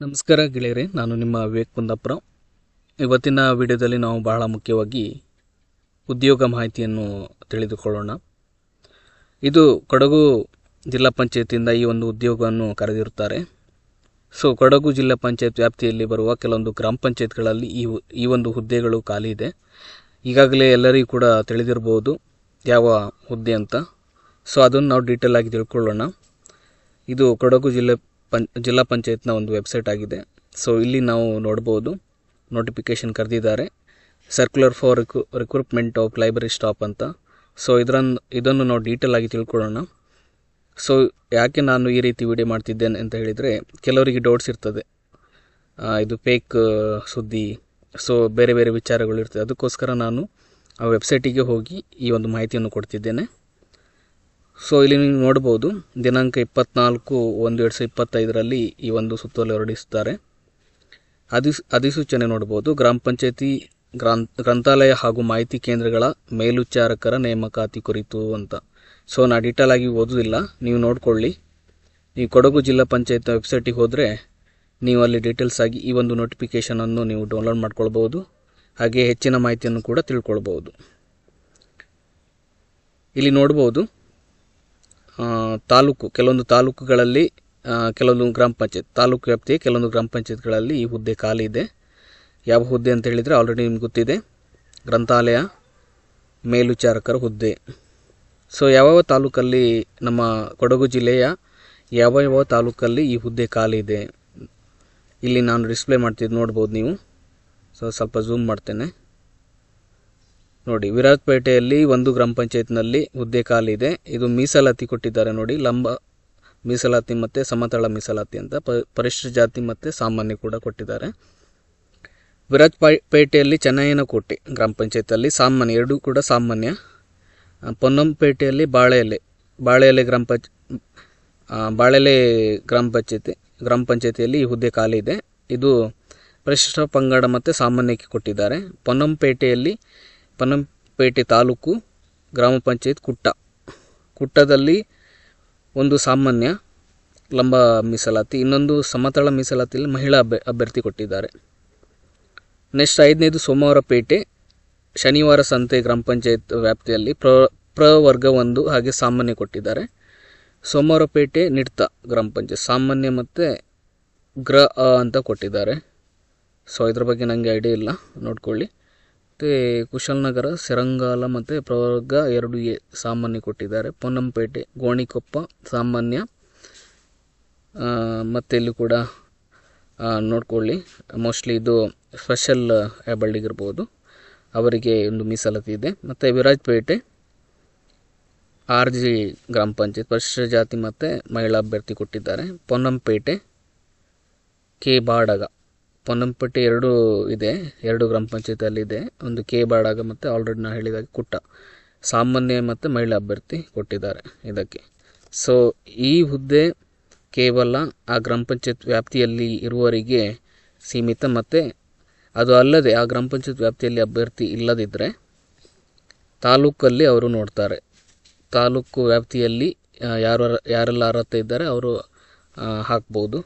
ನಮಸ್ಕಾರ ಗೆಳೆಯರೆ, ನಾನು ನಿಮ್ಮ ವಿವೇಕ್ ಕುಂದಾಪುರ. ಇವತ್ತಿನ ವಿಡಿಯೋದಲ್ಲಿ ನಾವು ಬಹಳ ಮುಖ್ಯವಾಗಿ ಉದ್ಯೋಗ ಮಾಹಿತಿಯನ್ನು ತಿಳಿದುಕೊಳ್ಳೋಣ. ಇದು ಕೊಡಗು ಜಿಲ್ಲಾ ಪಂಚಾಯತಿಯಿಂದ ಈ ಒಂದು ಉದ್ಯೋಗವನ್ನು ಕರೆದಿರುತ್ತಾರೆ. ಸೊ, ಕೊಡಗು ಜಿಲ್ಲಾ ಪಂಚಾಯತ್ ವ್ಯಾಪ್ತಿಯಲ್ಲಿ ಬರುವ ಕೆಲವೊಂದು ಗ್ರಾಮ ಪಂಚಾಯತ್ಗಳಲ್ಲಿ ಈ ಈ ಒಂದು ಹುದ್ದೆಗಳು ಖಾಲಿ ಇದೆ. ಈಗಾಗಲೇ ಎಲ್ಲರಿಗೂ ಕೂಡ ತಿಳಿದಿರ್ಬೋದು ಯಾವ ಹುದ್ದೆ ಅಂತ. ಸೊ, ಅದನ್ನು ನಾವು ಡೀಟೇಲ್ ಆಗಿ ತಿಳ್ಕೊಳ್ಳೋಣ. ಇದು ಕೊಡಗು ಜಿಲ್ಲೆ ಪಂ, ಜಿಲ್ಲಾ ಪಂಚಾಯತ್ನ ಒಂದು ವೆಬ್ಸೈಟ್ ಆಗಿದೆ. ಸೊ ಇಲ್ಲಿ ನಾವು ನೋಡ್ಬೋದು. ನೋಟಿಫಿಕೇಷನ್ ಕರೆದಿದ್ದಾರೆ. ಸರ್ಕ್ಯುಲರ್ ಫಾರ್ ರಿಕ್ರೂ ರಿಕ್ರೂಟ್ಮೆಂಟ್ ಆಫ್ ಲೈಬ್ರರಿ ಸ್ಟಾಪ್ ಅಂತ. ಸೊ ಇದರನ್ನು ಇದನ್ನು ನಾವು ಡೀಟೇಲ್ ಆಗಿ ತಿಳ್ಕೊಳ್ಳೋಣ. ಸೊ ಯಾಕೆ ನಾನು ಈ ರೀತಿ ವಿಡಿಯೋ ಮಾಡ್ತಿದ್ದೇನೆ ಅಂತ ಹೇಳಿದರೆ, ಕೆಲವರಿಗೆ ಡೌಟ್ಸ್ ಇರ್ತದೆ. ಇದು ಫೇಕ್ ಸುದ್ದಿ. ಸೊ ಬೇರೆ ಬೇರೆ ವಿಚಾರಗಳು ಇರ್ತದೆ. ಅದಕ್ಕೋಸ್ಕರ ನಾನು ಆ ವೆಬ್ಸೈಟಿಗೆ ಹೋಗಿ ಈ ಒಂದು ಮಾಹಿತಿಯನ್ನು ಕೊಡ್ತಿದ್ದೇನೆ. ಸೊ ಇಲ್ಲಿ ನೀವು ನೋಡ್ಬೋದು, ದಿನಾಂಕ ಇಪ್ಪತ್ನಾಲ್ಕು ಒಂದು ಎರಡು ಸಾವಿರದ ಇಪ್ಪತ್ತೈದರಲ್ಲಿ ಈ ಒಂದು ಸುತ್ತೋಲೆ ಹೊರಡಿಸ್ತಾರೆ. ಅಧಿಸ್ ಅಧಿಸೂಚನೆ ನೋಡ್ಬೋದು, ಗ್ರಾಮ ಪಂಚಾಯತಿ ಗ್ರಂಥ ಗ್ರಂಥಾಲಯ ಹಾಗೂ ಮಾಹಿತಿ ಕೇಂದ್ರಗಳ ಮೇಲ್ವಿಚಾರಕರ ನೇಮಕಾತಿ ಕುರಿತು ಅಂತ. ಸೊ ನಾ ಡೀಟೇಲ್ ಆಗಿ ಓದೋದಿಲ್ಲ, ನೀವು ನೋಡ್ಕೊಳ್ಳಿ. ನೀವು ಕೊಡಗು ಜಿಲ್ಲಾ ಪಂಚಾಯತ್ ವೆಬ್ಸೈಟಿಗೆ ಹೋದರೆ ನೀವು ಅಲ್ಲಿ ಡೀಟೇಲ್ಸ್ ಆಗಿ ಈ ಒಂದು ನೋಟಿಫಿಕೇಷನನ್ನು ನೀವು ಡೌನ್ಲೋಡ್ ಮಾಡ್ಕೊಳ್ಬೋದು ಹಾಗೆ ಹೆಚ್ಚಿನ ಮಾಹಿತಿಯನ್ನು ಕೂಡ ತಿಳ್ಕೊಳ್ಬೋದು ಇಲ್ಲಿ ನೋಡ್ಬೋದು ತಾಲೂಕು, ಕೆಲವೊಂದು ತಾಲೂಕುಗಳಲ್ಲಿ ಕೆಲವೊಂದು ಗ್ರಾಮ ಪಂಚಾಯತ್, ತಾಲೂಕು ವ್ಯಾಪ್ತಿಯ ಕೆಲವೊಂದು ಗ್ರಾಮ ಪಂಚಾಯತ್ಗಳಲ್ಲಿ ಈ ಹುದ್ದೆ ಖಾಲಿ ಇದೆ. ಯಾವ ಹುದ್ದೆ ಅಂತ ಹೇಳಿದರೆ ಆಲ್ರೆಡಿ ನಿಮ್ಗೆ ಗೊತ್ತಿದೆ. ಗ್ರಂಥಾಲಯ, ಮೇಲ್ವಿಚಾರಕರ ಹುದ್ದೆ. ಸೊ ಯಾವ್ಯಾವ ತಾಲೂಕಲ್ಲಿ ನಮ್ಮ ಕೊಡಗು ಜಿಲ್ಲೆಯ ಯಾವ ಯಾವ ತಾಲೂಕಲ್ಲಿ ಈ ಹುದ್ದೆ ಖಾಲಿ ಇದೆ? ಇಲ್ಲಿ ನಾನು ಡಿಸ್ಪ್ಲೇ ಮಾಡ್ತಿದ್ದು ನೋಡ್ಬೋದು ನೀವು. ಸೊ ಸ್ವಲ್ಪ ಝೂಮ್ ಮಾಡ್ತೇನೆ. ನೋಡಿ ವಿರಾಜಪೇಟೆಯಲ್ಲಿ ಒಂದು ಗ್ರಾಮ ಪಂಚಾಯತ್ನಲ್ಲಿ ಹುದ್ದೆ ಖಾಲಿ ಇದೆ. ಇದು ಮೀಸಲಾತಿ ಕೊಟ್ಟಿದ್ದಾರೆ ನೋಡಿ, ಲಂಬ ಮೀಸಲಾತಿ ಮತ್ತು ಸಮತಳ ಮೀಸಲಾತಿ ಅಂತ ಪರಿಶಿಷ್ಟ ಜಾತಿ ಮತ್ತು ಸಾಮಾನ್ಯ ಕೂಡ ಕೊಟ್ಟಿದ್ದಾರೆ. ವಿರಾಜ್ ಪೇಟೆಯಲ್ಲಿ ಚೆನ್ನಯ್ಯನಕೋಟೆ ಗ್ರಾಮ ಪಂಚಾಯತಲ್ಲಿ ಸಾಮಾನ್ಯ, ಎರಡೂ ಕೂಡ ಸಾಮಾನ್ಯ. ಪೊನ್ನಂಪೇಟೆಯಲ್ಲಿ ಬಾಳೆಎಲೆ ಬಾಳೆಎಲೆ ಗ್ರಾಮ ಪಂಚ ಬಾಳೆಲೆ ಗ್ರಾಮ ಪಂಚಾಯತಿ, ಗ್ರಾಮ ಪಂಚಾಯತಿಯಲ್ಲಿ ಈ ಹುದ್ದೆ ಖಾಲಿ ಇದೆ. ಇದು ಪರಿಶಿಷ್ಟ ಪಂಗಡ ಮತ್ತು ಸಾಮಾನ್ಯಕ್ಕೆ ಕೊಟ್ಟಿದ್ದಾರೆ. ಪೊನ್ನಂಪೇಟೆಯಲ್ಲಿ ಪೊನ್ನಂಪೇಟೆ ತಾಲೂಕು, ಗ್ರಾಮ ಪಂಚಾಯತ್ ಕುಟ್ಟ. ಕುಟ್ಟದಲ್ಲಿ ಒಂದು ಸಾಮಾನ್ಯ ಲಂಬ ಮೀಸಲಾತಿ, ಇನ್ನೊಂದು ಸಮತಳ ಮೀಸಲಾತಿಯಲ್ಲಿ ಮಹಿಳಾ ಅಭ್ಯ, ಅಭ್ಯರ್ಥಿ ಕೊಟ್ಟಿದ್ದಾರೆ. ನೆಕ್ಸ್ಟ್ ಐದನೇದು ಸೋಮವಾರಪೇಟೆ ಶನಿವಾರ ಸಂತೆ ಗ್ರಾಮ ಪಂಚಾಯತ್ ವ್ಯಾಪ್ತಿಯಲ್ಲಿ ಪ್ರ ಪ್ರವರ್ಗ ಒಂದು ಹಾಗೆ ಸಾಮಾನ್ಯ ಕೊಟ್ಟಿದ್ದಾರೆ. ಸೋಮವಾರಪೇಟೆ ನಿಡ್ತ ಗ್ರಾಮ ಪಂಚಾಯತ್, ಸಾಮಾನ್ಯ ಮತ್ತು ಗ್ರ ಅಂತ ಕೊಟ್ಟಿದ್ದಾರೆ. ಸೊ ಇದ್ರ ಬಗ್ಗೆ ನನಗೆ ಐಡಿಯಾ ಇಲ್ಲ, ನೋಡ್ಕೊಳ್ಳಿ. ಮತ್ತು ಕುಶಾಲನಗರ, ಸೆರಂಗಾಲ ಮತ್ತು ಪ್ರವರ್ಗ ಎರಡು ಎ ಸಾಮಾನ್ಯ ಕೊಟ್ಟಿದ್ದಾರೆ. ಪೊನ್ನಂಪೇಟೆ, ಗೋಣಿಕೊಪ್ಪ ಸಾಮಾನ್ಯ. ಮತ್ತೆ ಇಲ್ಲಿ ಕೂಡ ನೋಡ್ಕೊಳ್ಳಿ. ಮೋಸ್ಟ್ಲಿ ಇದು ಸ್ಪೆಷಲ್ ಏಬಲ್ಡಿಗೆ ಇರ್ಬೋದು. ಅವರಿಗೆ ಒಂದು ಮೀಸಲಾತಿ ಇದೆ. ಮತ್ತು ವಿರಾಜಪೇಟೆ, ಆರ್ ಜಿ ಗ್ರಾಮ ಪಂಚಾಯತ್ ಪರಿಶಿಷ್ಟ ಜಾತಿ ಮತ್ತು ಮಹಿಳಾ ಅಭ್ಯರ್ಥಿ ಕೊಟ್ಟಿದ್ದಾರೆ. ಪೊನ್ನಂಪೇಟೆ, ಕೆ. ಬಾಡಗ. ಪೊನ್ನಂಪೇಟೆ ಎರಡು ಇದೆ, ಎರಡು ಗ್ರಾಮ ಪಂಚಾಯತಲ್ಲಿ ಇದೆ. ಒಂದು ಕೆ ಬಾಡಗ ಮತ್ತು ಆಲ್ರೆಡಿ ನಾನು ಹೇಳಿದಾಗೆ ಕುಟ್ಟ. ಸಾಮಾನ್ಯ ಮತ್ತು ಮಹಿಳಾ ಅಭ್ಯರ್ಥಿ ಕೊಟ್ಟಿದ್ದಾರೆ ಇದಕ್ಕೆ. ಸೊ ಈ ಹುದ್ದೆ ಕೇವಲ ಆ ಗ್ರಾಮ ಪಂಚಾಯತ್ ವ್ಯಾಪ್ತಿಯಲ್ಲಿ ಇರುವವರಿಗೆ ಸೀಮಿತ ಮತ್ತು ಅದು ಅಲ್ಲದೆ ಆ ಗ್ರಾಮ ಪಂಚಾಯತ್ ವ್ಯಾಪ್ತಿಯಲ್ಲಿ ಅಭ್ಯರ್ಥಿ ಇಲ್ಲದಿದ್ದರೆ ತಾಲೂಕಲ್ಲಿ ಅವರು ನೋಡ್ತಾರೆ. ತಾಲೂಕು ವ್ಯಾಪ್ತಿಯಲ್ಲಿ ಯಾರು, ಯಾರೆಲ್ಲ ಅರ್ಹತೆ ಇದ್ದಾರೆ ಅವರು ಹಾಕ್ಬೋದು.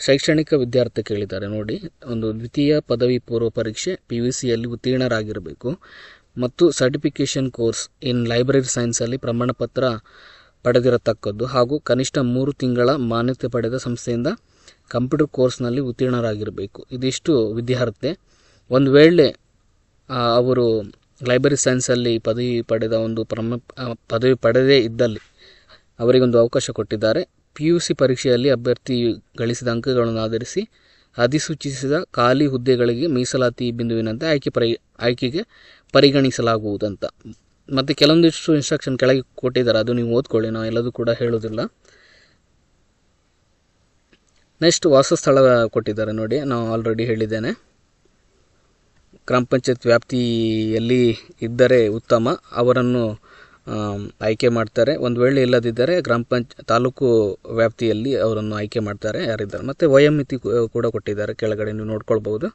ಶೈಕ್ಷಣಿಕ ವಿದ್ಯಾರ್ಥಿ ಕೇಳಿದ್ದಾರೆ ನೋಡಿ. ಒಂದು ದ್ವಿತೀಯ ಪದವಿ ಪೂರ್ವ ಪರೀಕ್ಷೆ ಪಿ ಯು ಸಿಯಲ್ಲಿ ಉತ್ತೀರ್ಣರಾಗಿರಬೇಕು. ಮತ್ತು ಸರ್ಟಿಫಿಕೇಷನ್ ಕೋರ್ಸ್ ಇನ್ ಲೈಬ್ರರಿ ಸೈನ್ಸಲ್ಲಿ ಪ್ರಮಾಣಪತ್ರ ಪಡೆದಿರತಕ್ಕದ್ದು ಹಾಗೂ ಕನಿಷ್ಠ ಮೂರು ತಿಂಗಳ ಮಾನ್ಯತೆ ಪಡೆದ ಸಂಸ್ಥೆಯಿಂದ ಕಂಪ್ಯೂಟರ್ ಕೋರ್ಸ್ನಲ್ಲಿ ಉತ್ತೀರ್ಣರಾಗಿರಬೇಕು. ಇದಿಷ್ಟು ವಿದ್ಯಾರ್ಥಿ ಒಂದು ವೇಳೆ ಅವರು ಲೈಬ್ರರಿ ಸೈನ್ಸಲ್ಲಿ ಪದವಿ ಪಡೆದ ಒಂದು ಪ್ರಮ ಪದವಿ ಪಡೆದೇ ಇದ್ದಲ್ಲಿ ಅವರಿಗೊಂದು ಅವಕಾಶ ಕೊಟ್ಟಿದ್ದಾರೆ. ಪಿ ಯು ಸಿ ಪರೀಕ್ಷೆಯಲ್ಲಿ ಅಭ್ಯರ್ಥಿ ಗಳಿಸಿದ ಅಂಕಗಳನ್ನು ಆಧರಿಸಿ ಅಧಿಸೂಚಿಸಿದ ಖಾಲಿ ಹುದ್ದೆಗಳಿಗೆ ಮೀಸಲಾತಿ ಬಿಂದುವಿನಂತೆ ಆಯ್ಕೆ ಪರಿ, ಆಯ್ಕೆಗೆ ಪರಿಗಣಿಸಲಾಗುವುದಂತ. ಮತ್ತು ಕೆಲವೊಂದಿಷ್ಟು ಇನ್ಸ್ಟ್ರಕ್ಷನ್ ಕೆಳಗೆ ಕೊಟ್ಟಿದ್ದಾರೆ, ಅದು ನೀವು ಓದ್ಕೊಳ್ಳಿ ನಾವು ಎಲ್ಲದೂ ಕೂಡ ಹೇಳೋದಿಲ್ಲ ನೆಕ್ಸ್ಟ್ ವಾಸಸ್ಥಳ ಕೊಟ್ಟಿದ್ದಾರೆ ನೋಡಿ ನಾವು ಆಲ್ರೆಡಿ ಹೇಳಿದ್ದೇನೆ. ಗ್ರಾಮ ಪಂಚಾಯತ್ ವ್ಯಾಪ್ತಿಯಲ್ಲಿ ಇದ್ದರೆ ಉತ್ತಮ, ಅವರನ್ನು ಆಯ್ಕೆ ಮಾಡ್ತಾರೆ. ಒಂದು ವೇಳೆ ಇಲ್ಲದಿದ್ದರೆ ಗ್ರಾಮ ಪಂಚ, ತಾಲೂಕು ವ್ಯಾಪ್ತಿಯಲ್ಲಿ ಅವರನ್ನು ಆಯ್ಕೆ ಮಾಡ್ತಾರೆ, ಯಾರಿದ್ದಾರೆ. ಮತ್ತು ವಯೋಮಿತಿ ಕೂಡ ಕೊಟ್ಟಿದ್ದಾರೆ. ಕೆಳಗಡೆ ನೀವು ನೋಡ್ಕೊಳ್ಬೋದು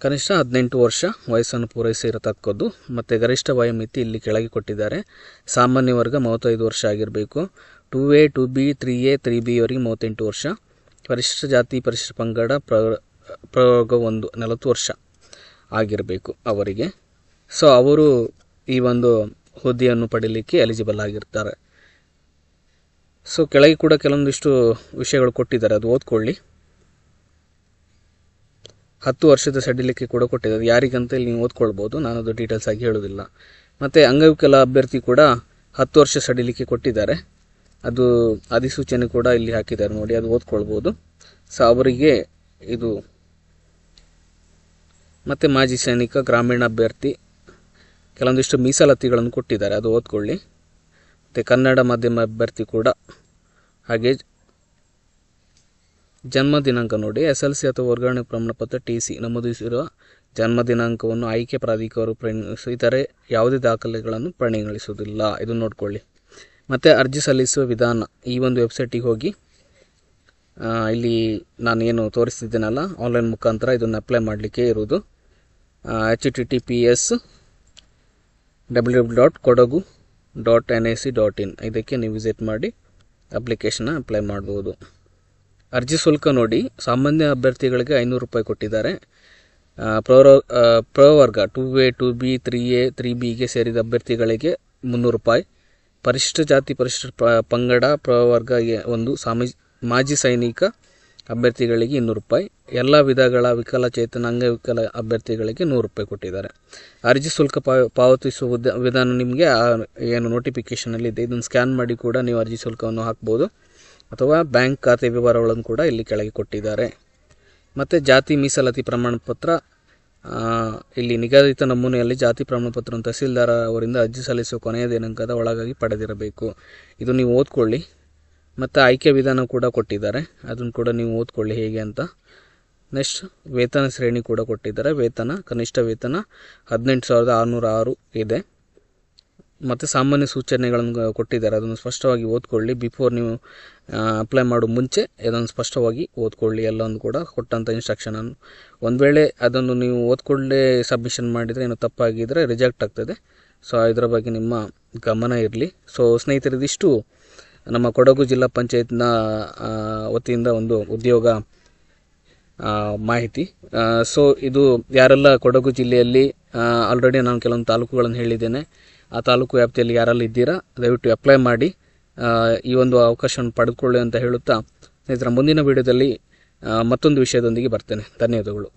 ಕನಿಷ್ಠ ಹದಿನೆಂಟು ವರ್ಷ ವಯಸ್ಸನ್ನು ಪೂರೈಸಿರತಕ್ಕದ್ದು ಮತ್ತು ಗರಿಷ್ಠ ವಯೋಮಿತಿ ಇಲ್ಲಿ ಕೆಳಗೆ ಕೊಟ್ಟಿದ್ದಾರೆ. ಸಾಮಾನ್ಯ ವರ್ಗ ಮೂವತ್ತೈದು ವರ್ಷ ಆಗಿರಬೇಕು. Two A, two B, three A, three B ಅವರಿಗೆ ಮೂವತ್ತೆಂಟು ವರ್ಷ. ಪರಿಶಿಷ್ಟ ಜಾತಿ, ಪರಿಶಿಷ್ಟ ಪಂಗಡ ಪ್ರ, ಪ್ರಯೋಗ ಒಂದು ನಲವತ್ತು ವರ್ಷ ಆಗಿರಬೇಕು ಅವರಿಗೆ. ಸೊ ಅವರು ಈ ಒಂದು ಹುದ್ದೆಯನ್ನು ಪಡೀಲಿಕ್ಕೆ ಎಲಿಜಿಬಲ್ ಆಗಿರ್ತಾರೆ. ಸೊ ಕೆಳಗೆ ಕೂಡ ಕೆಲವೊಂದಿಷ್ಟು ವಿಷಯಗಳು ಕೊಟ್ಟಿದ್ದಾರೆ. ಅದು ಓದ್ಕೊಳ್ಳಿ. ಹತ್ತು ವರ್ಷದ ಸಡಿಲಿಕೆ ಕೂಡ ಕೊಟ್ಟಿದ್ದಾರೆ. ಯಾರಿಗಂತ ಇಲ್ಲಿ ನೀವು ಓದ್ಕೊಳ್ಬೋದು. ನಾನು ಅದು ಡೀಟೇಲ್ಸ್ ಆಗಿ ಹೇಳೋದಿಲ್ಲ ಮತ್ತು ಅಂಗವಿಕಲ ಅಭ್ಯರ್ಥಿ ಕೂಡ ಹತ್ತು ವರ್ಷ ಸಡಿಲಿಕೆ ಕೊಟ್ಟಿದ್ದಾರೆ. ಅದು ಅಧಿಸೂಚನೆ ಕೂಡ ಇಲ್ಲಿ ಹಾಕಿದ್ದಾರೆ ನೋಡಿ, ಅದು ಓದ್ಕೊಳ್ಬೋದು. ಸೊ ಅವರಿಗೆ ಇದು ಮತ್ತು ಮಾಜಿ ಸೈನಿಕ ಗ್ರಾಮೀಣ ಅಭ್ಯರ್ಥಿ ಕೆಲವೊಂದಿಷ್ಟು ಮೀಸಲಾತಿಗಳನ್ನು ಕೊಟ್ಟಿದ್ದಾರೆ, ಅದು ಓದ್ಕೊಳ್ಳಿ. ಮತ್ತು ಕನ್ನಡ ಮಾಧ್ಯಮ ಅಭ್ಯರ್ಥಿ ಕೂಡ. ಹಾಗೆ ಜನ್ಮ ದಿನಾಂಕ ನೋಡಿ ಎಸ್ ಎಲ್ ಸಿ ಅಥವಾ ವರ್ಗಾವಣೆ ಪ್ರಮಾಣಪತ್ರ ಟಿ ಸಿ ನಮೂದಿಸಿರುವ ಜನ್ಮ ದಿನಾಂಕವನ್ನು ಆಯ್ಕೆ ಪ್ರಾಧಿಕಾರವು ಪರಿಗಣಿಸಿ ಇತರೆ ಯಾವುದೇ ದಾಖಲೆಗಳನ್ನು ಪರಿಗಣಿಸುವುದಿಲ್ಲ ಇದು ನೋಡ್ಕೊಳ್ಳಿ. ಮತ್ತು ಅರ್ಜಿ ಸಲ್ಲಿಸುವ ವಿಧಾನ, ಈ ಒಂದು ವೆಬ್ಸೈಟಿಗೆ ಹೋಗಿ ಇಲ್ಲಿ ನಾನು ಏನು ತೋರಿಸ್ತಿದ್ದೇನಲ್ಲ, ಆನ್ಲೈನ್ ಮುಖಾಂತರ ಇದನ್ನು ಅಪ್ಲೈ ಮಾಡಲಿಕ್ಕೆ ಇರುವುದು. H T T P S W dot Kodagu dot N A C dot in ಇದಕ್ಕೆ ನೀವು ವಿಸಿಟ್ ಮಾಡಿ ಅಪ್ಲಿಕೇಶನ್ನ ಅಪ್ಲೈ ಮಾಡ್ಬೋದು. ಅರ್ಜಿ ಶುಲ್ಕ ನೋಡಿ, ಸಾಮಾನ್ಯ ಅಭ್ಯರ್ಥಿಗಳಿಗೆ ಐನೂರು ರೂಪಾಯಿ ಕೊಟ್ಟಿದ್ದಾರೆ. ಪ್ರವರ ಪ್ರವರ್ಗ two A two B three A three ಬಿಗೆ ಸೇರಿದ ಅಭ್ಯರ್ಥಿಗಳಿಗೆ ಮುನ್ನೂರು ರೂಪಾಯಿ. ಪರಿಶಿಷ್ಟ ಜಾತಿ ಪರಿಶಿಷ್ಟ ಪಂಗಡ ಪ್ರವರ್ಗ ಒಂದು, ಸಾಮಿ, ಮಾಜಿ ಸೈನಿಕ ಅಭ್ಯರ್ಥಿಗಳಿಗೆ ಇನ್ನೂರು ರೂಪಾಯಿ. ಎಲ್ಲ ವಿಧಗಳ ವಿಕಲಚೇತನ ಅಂಗವಿಕಲ ಅಭ್ಯರ್ಥಿಗಳಿಗೆ ನೂರು ರೂಪಾಯಿ ಕೊಟ್ಟಿದ್ದಾರೆ. ಅರ್ಜಿ ಶುಲ್ಕ ಪಾವ- ಪಾವತಿಸುವ ವಿಧ- ವಿಧಾನ ನಿಮಗೆ ಏನು ನೋಟಿಫಿಕೇಷನಲ್ಲಿ ಇದೆ. ಇದನ್ನು ಸ್ಕ್ಯಾನ್ ಮಾಡಿ ಕೂಡ ನೀವು ಅರ್ಜಿ ಶುಲ್ಕವನ್ನು ಹಾಕ್ಬೋದು. ಅಥವಾ ಬ್ಯಾಂಕ್ ಖಾತೆ ವಿವರಗಳನ್ನು ಕೂಡ ಇಲ್ಲಿ ಕೆಳಗೆ ಕೊಟ್ಟಿದ್ದಾರೆ. ಮತ್ತು ಜಾತಿ ಮೀಸಲಾತಿ ಪ್ರಮಾಣ ಪತ್ರ ಇಲ್ಲಿ ನಿಗದಿತ ನಮೂನೆಯಲ್ಲಿ ಜಾತಿ ಪ್ರಮಾಣಪತ್ರವನ್ನು ತಹಸೀಲ್ದಾರ್ ಅವರಿಂದ ಅರ್ಜಿ ಸಲ್ಲಿಸುವ ಕೊನೆಯ ದಿನಾಂಕದ ಒಳಗಾಗಿ ಪಡೆದಿರಬೇಕು. ಇದು ನೀವು ಓದ್ಕೊಳ್ಳಿ. ಮತ್ತು ಆಯ್ಕೆ ವಿಧಾನ ಕೂಡ ಕೊಟ್ಟಿದ್ದಾರೆ. ಅದನ್ನು ಕೂಡ ನೀವು ಓದ್ಕೊಳ್ಳಿ ಹೇಗೆ ಅಂತ. ನೆಕ್ಸ್ಟ್ ವೇತನ ಶ್ರೇಣಿ ಕೂಡ ಕೊಟ್ಟಿದ್ದಾರೆ. ವೇತನ, ಕನಿಷ್ಠ ವೇತನ ಹದಿನೆಂಟು ಸಾವಿರದ ಆರುನೂರ ಆರು ಇದೆ. ಮತ್ತು ಸಾಮಾನ್ಯ ಸೂಚನೆಗಳನ್ನು ಕೊಟ್ಟಿದ್ದಾರೆ. ಅದನ್ನು ಸ್ಪಷ್ಟವಾಗಿ ಓದ್ಕೊಳ್ಳಿ. ಬಿಫೋರ್ ನೀವು ಅಪ್ಲೈ ಮಾಡೋ ಮುಂಚೆ ಅದನ್ನು ಸ್ಪಷ್ಟವಾಗಿ ಓದ್ಕೊಳ್ಳಿ. ಎಲ್ಲವನ್ನು ಕೂಡ ಕೊಟ್ಟಂಥ ಇನ್ಸ್ಟ್ರಕ್ಷನನ್ನು ಒಂದು ವೇಳೆ ಅದನ್ನು ನೀವು ಓದ್ಕೊಳ್ಳೇ ಸಬ್ಮಿಷನ್ ಮಾಡಿದರೆ ಏನೋ ತಪ್ಪಾಗಿದ್ದರೆ ರಿಜೆಕ್ಟ್ ಆಗ್ತದೆ. ಸೊ ಇದರ ಬಗ್ಗೆ ನಿಮ್ಮ ಗಮನ ಇರಲಿ. ಸೊ ಸ್ನೇಹಿತರೆ ಇದಿಷ್ಟು ನಮ್ಮ ಕೊಡಗು ಜಿಲ್ಲಾ ಪಂಚಾಯತ್ನ ವತಿಯಿಂದ ಒಂದು ಉದ್ಯೋಗ ಮಾಹಿತಿ. ಸೊ ಇದು ಯಾರೆಲ್ಲ ಕೊಡಗು ಜಿಲ್ಲೆಯಲ್ಲಿ ಆಲ್ರೆಡಿ ನಾನು ಕೆಲವೊಂದು ತಾಲೂಕುಗಳನ್ನು ಹೇಳಿದ್ದೇನೆ. ಆ ತಾಲೂಕು ವ್ಯಾಪ್ತಿಯಲ್ಲಿ ಯಾರೆಲ್ಲ ಇದ್ದೀರಾ, ದಯವಿಟ್ಟು ಅಪ್ಲೈ ಮಾಡಿ ಈ ಒಂದು ಅವಕಾಶವನ್ನು ಪಡೆದುಕೊಳ್ಳಿ ಅಂತ ಹೇಳುತ್ತಾ ಸ್ನೇಹಿತರ, ಮುಂದಿನ ವಿಡಿಯೋದಲ್ಲಿ ಮತ್ತೊಂದು ವಿಷಯದೊಂದಿಗೆ ಬರ್ತೇನೆ. ಧನ್ಯವಾದಗಳು.